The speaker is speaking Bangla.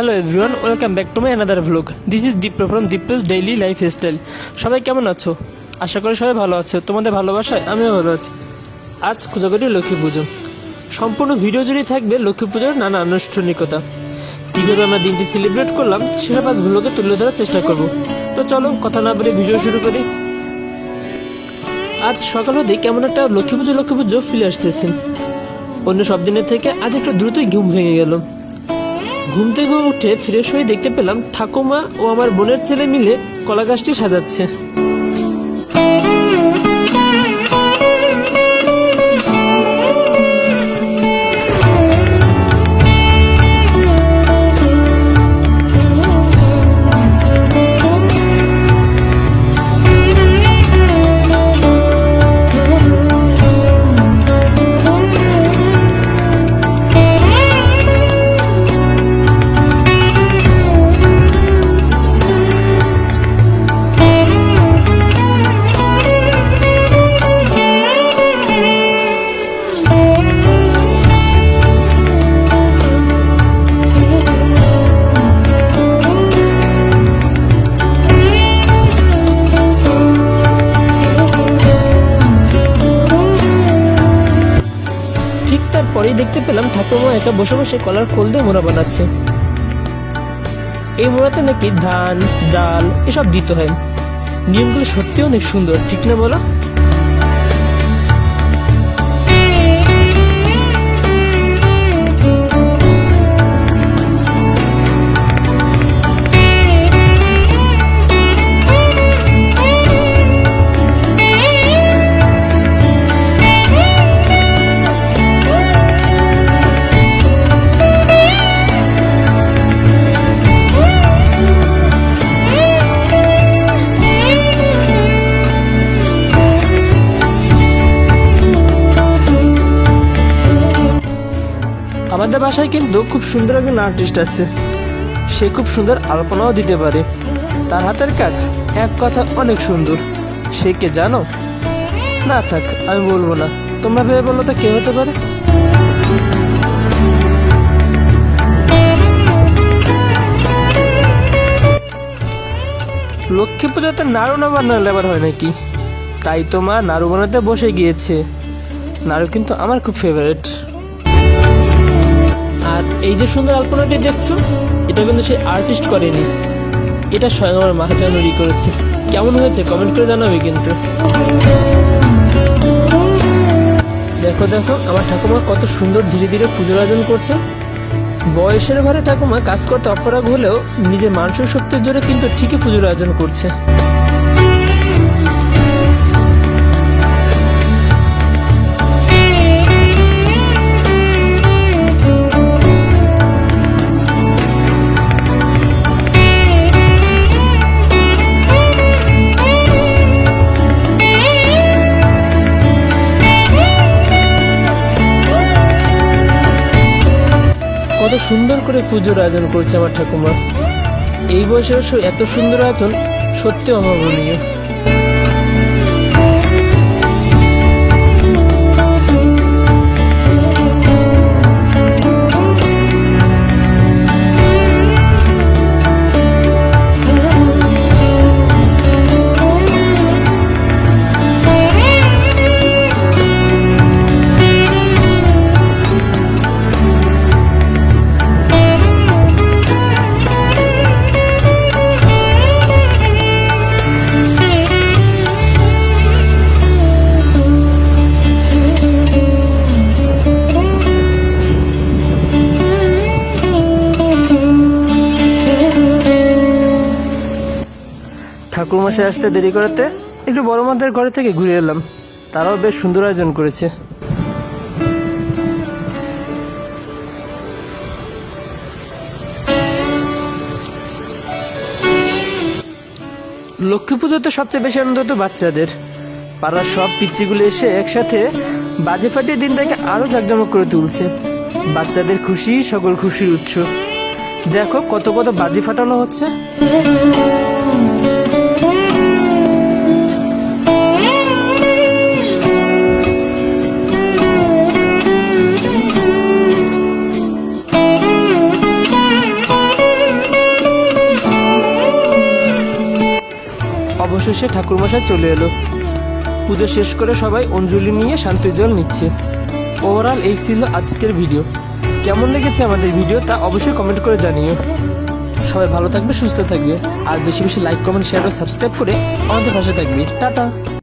Hello everyone welcome back to my another vlog this is Dipro from Dipro's daily lifestyle সবাই কেমন আছো? আশা করি সবাই ভালো আছো। তোমাদের ভালোবাসায় আমিও ভালো আছি। আজ কোজাগরি লক্ষ্মী পুজো। সম্পূর্ণ ভিডিও জুড়ে থাকবে লক্ষ্মী পুজোর নানা আনুষ্ঠানিকতা। কীভাবে আমরা দিনটি সেলিব্রেট করলাম, সেসব আজ ভ্লগে তুলে ধরার চেষ্টা করব। তো চলো কথা না বলে ভিডিও শুরু করি। আজ সকাল হতে কেমন একটা লক্ষ্মী পুজো লক্ষ্মী পুজো ফিরে আসতেছে। অন্য সব দিনের থেকে আজ একটু দ্রুতই ঘুম ভেঙে গেল। ঘুম থেকে উঠে ফ্রেশ হয়ে দেখতে পেলাম ঠাকুমা ও আমার বোনের ছেলে মিলে কলা গাছটি সাজাচ্ছে। তারপরেই দেখতে পেলাম ঠাকুমা একা বসে বসে কলার খোল দিয়ে মোড়া বানাচ্ছে। এই মোড়াতে নাকি ধান, ডাল এসব দিতে হয়। নিয়মগুলো সত্যি অনেক সুন্দর, ঠিক না বলো? বাসায় কিন্তু খুব সুন্দর একজন আর্টিস্ট আছে। সে খুব সুন্দর আলপনাও দিতে পারে। তার হাতের কাজ এক কথা অনেক সুন্দর। সে কে জানো? না থাক, আমি বলব না। তোমরা ভেবে বলো তো কে হতে পারে? লক্ষ্মী পুজোতে নাড়ু না বানালে আবার হয় নাকি? তাই তো মা নাড়ু বানাতে বসে গিয়েছে। নাড়ু কিন্তু আমার খুব ফেভারিট আর এই যে সুন্দর আলপনাটি দেখছ, এটা কিন্তু সে আর্টিস্ট করেনি। এটা স্বয়ং আমার মাহাজানুরি করেছে। কেমন হয়েছে? কমেন্ট করে জানাবে কিন্তু। দেখো দেখো, আমার ঠাকুমা কত সুন্দর ধীরে ধীরে পুজোর আয়োজন করছে। বয়সের ঘরে ঠাকুমা কাজ করতে অপরাগ হলেও নিজের মানসিক শক্তির জোরে কিন্তু ঠিকই পুজোর আয়োজন করছে। কত সুন্দর করে পুজোর আয়োজন করছে আমার ঠাকুমা। এই বয়সে এত সুন্দর আয়োজন সত্যি অভাবনীয়। ঠাকুরমশাই আসতে দেরি করাতে একটু বড় মাদের ঘরে থেকে ঘুরে এলাম। তারাও বেশ সুন্দর আয়োজন করেছে। লক্ষ্মী পুজোতে সবচেয়ে বেশি আনন্দ তো বাচ্চাদের। পাড়ার সব পিচ্ছিগুলো এসে একসাথে বাজে ফাটিয়ে দিনটাকে আরও জাঁকজমক করে তুলছে। বাচ্চাদের খুশি, সকল খুশির উৎস। দেখো কত কত বাজি ফাটানো হচ্ছে। অবশেষে ঠাকুরমশাই চলে এলো। পুজো শেষ করে সবাই অঞ্জলি নিয়ে শান্তি জল নিচ্ছে। ওভারঅল এই ছিল আজকের ভিডিও কেমন লেগেছে আমাদের ভিডিও তা অবশ্যই কমেন্ট করে জানিও। সবাই ভালো থাকবে, সুস্থ থাকবে। আর বেশি বেশি লাইক কমেন্ট শেয়ার ও সাবস্ক্রাইব করে আমাদের পাশে থাকবে। টাটা!